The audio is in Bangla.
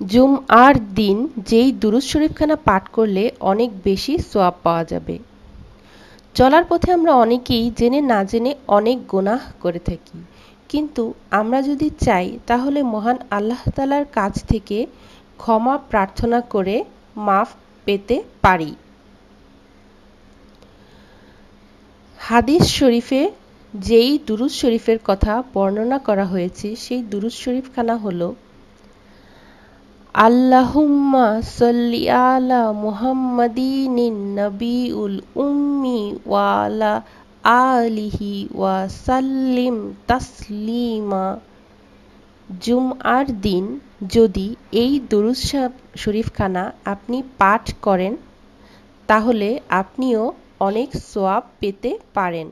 জুমআর দিন যেই দুরুদ শরীফখানা পাঠ করলে অনেক বেশি সোয়াব পাওয়া যাবে। চলার পথে আমরা অনেকেই জেনে না জেনে অনেক গোনাহ করে থাকি। কিন্তু আমরা যদি চাই, তাহলে মহান আল্লাহ তালার কাছ থেকে ক্ষমা প্রার্থনা করে মাফ পেতে পারি। হাদিস শরীফে যেই দুরুদ শরীফের কথা বর্ণনা করা হয়েছে, সেই দুরুদ শরীফখানা হলো আল্লাহুম্মা সল্লি আলা মুহাম্মাদিনিন নবিউল উম্মি ওয়ালা আলিহি ওয়া সাল্লিম তাসলিমা। জুমআর দিন যদি এই দুরুদ শরীফখানা আপনি পাঠ করেন, তাহলে আপনিও অনেক সোয়াব পেতে পারেন।